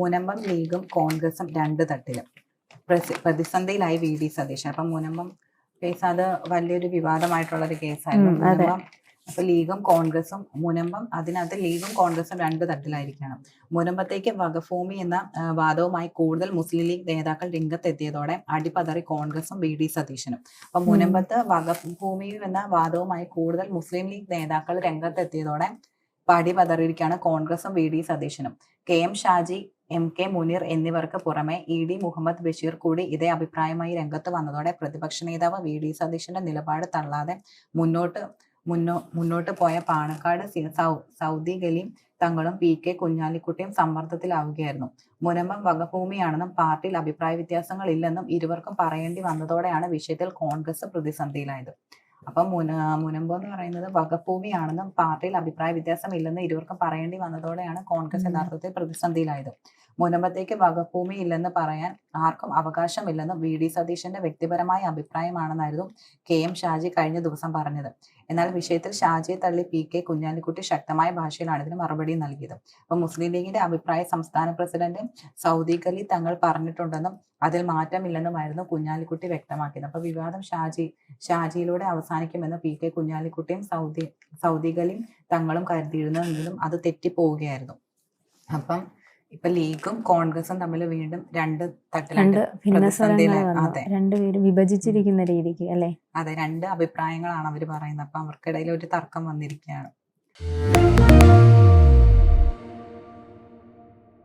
മുനമ്പം ലീഗും കോൺഗ്രസും രണ്ട് തട്ടിലും. പ്രതിസന്ധിയിലായി വി ഡി സതീശൻ. അപ്പം മുനമ്പം കേസ് അത് വലിയൊരു വിവാദമായിട്ടുള്ള ഒരു കേസായിരുന്നു. മുനമ്പം അപ്പൊ ലീഗും കോൺഗ്രസും മുനമ്പം അതിനകത്ത് ലീഗും കോൺഗ്രസും രണ്ട് തട്ടിലായിരിക്കണം. മുനമ്പത്തേക്ക് വകഭൂമി എന്ന വാദവുമായി കൂടുതൽ മുസ്ലിം ലീഗ് നേതാക്കൾ രംഗത്തെത്തിയതോടെ അടിപതറി കോൺഗ്രസും വി ഡി സതീശനും. അപ്പൊ മുനമ്പത്ത് വകഭൂമി എന്ന വാദവുമായി കൂടുതൽ മുസ്ലിം ലീഗ് നേതാക്കൾ രംഗത്തെത്തിയതോടെ പടി പതറിയിരിക്കുകയാണ് കോൺഗ്രസും വി ഡി സതീശനും. K M Shaji M K Muneer എന്നിവർക്ക് പുറമെ ഇ ഡി മുഹമ്മദ് ബഷീർ കൂടി ഇതേ അഭിപ്രായമായി രംഗത്ത് വന്നതോടെ പ്രതിപക്ഷ നേതാവ് വി ഡി സതീശന്റെ നിലപാട് തള്ളാതെ മുന്നോട്ട് മുന്നോ മുന്നോട്ട് പോയ പാണക്കാട് സൗദി ഗലീം തങ്ങളും പി കെ കുഞ്ഞാലിക്കുട്ടിയും സമ്മർദ്ദത്തിലാവുകയായിരുന്നു. മുനമ്പം വകഭൂമിയാണെന്നും പാർട്ടിയിൽ അഭിപ്രായ വ്യത്യാസങ്ങൾ ഇല്ലെന്നും ഇരുവർക്കും പറയേണ്ടി വന്നതോടെയാണ് വിഷയത്തിൽ കോൺഗ്രസ് പ്രതിസന്ധിയിലായത്. അപ്പം മുന മുനമ്പ് എന്ന് പറയുന്നത് വകഭൂമിയാണെന്നും പാർട്ടിയിൽ അഭിപ്രായ വ്യത്യാസം ഇല്ലെന്ന് ഇരുവർക്കും പറയേണ്ടി വന്നതോടെയാണ് കോൺഗ്രസ്. യഥാർത്ഥത്തിൽ പ്രതിസന്ധിയിലായത്. മുനമ്പത്തേക്ക് വകഭൂമി ഇല്ലെന്ന് പറയാൻ ആർക്കും അവകാശമില്ലെന്നും വി. ഡി. സതീശന്റെ വ്യക്തിപരമായ അഭിപ്രായമാണെന്നായിരുന്നു കെ. എം. ഷാജി കഴിഞ്ഞ ദിവസം പറഞ്ഞത്. എന്നാൽ വിഷയത്തിൽ ഷാജിയെ തള്ളി പി കെ കുഞ്ഞാലിക്കുട്ടി ശക്തമായ ഭാഷയിലാണ് ഇതിന് മറുപടി നൽകിയത്. അപ്പൊ മുസ്ലിം ലീഗിന്റെ അഭിപ്രായ സംസ്ഥാന പ്രസിഡന്റ് സൗദി അലി തങ്ങൾ പറഞ്ഞിട്ടുണ്ടെന്നും അതിൽ മാറ്റമില്ലെന്നുമായിരുന്നു കുഞ്ഞാലിക്കുട്ടി വ്യക്തമാക്കിയത്. അപ്പൊ വിവാദം ഷാജി ഷാജിയിലൂടെ അവസാനിക്കുമെന്ന് പി കെ കുഞ്ഞാലിക്കുട്ടിയും സൗദി സൗദി അലിയും തങ്ങളും കരുതിയിരുന്നെങ്കിലും അത് തെറ്റിപ്പോവുകയായിരുന്നു. അപ്പം ഇപ്പൊ ലീഗും കോൺഗ്രസും തമ്മിൽ വീണ്ടും രണ്ട് തട്ടിലുണ്ട് രണ്ടുപേരും വിഭജിച്ചിരിക്കുന്ന രീതിക്ക് അല്ലെ? അതെ രണ്ട് അഭിപ്രായങ്ങളാണ് അവർ പറയുന്നത്. അപ്പൊ അവർക്കിടയിൽ ഒരു തർക്കം വന്നിരിക്കുകയാണ്.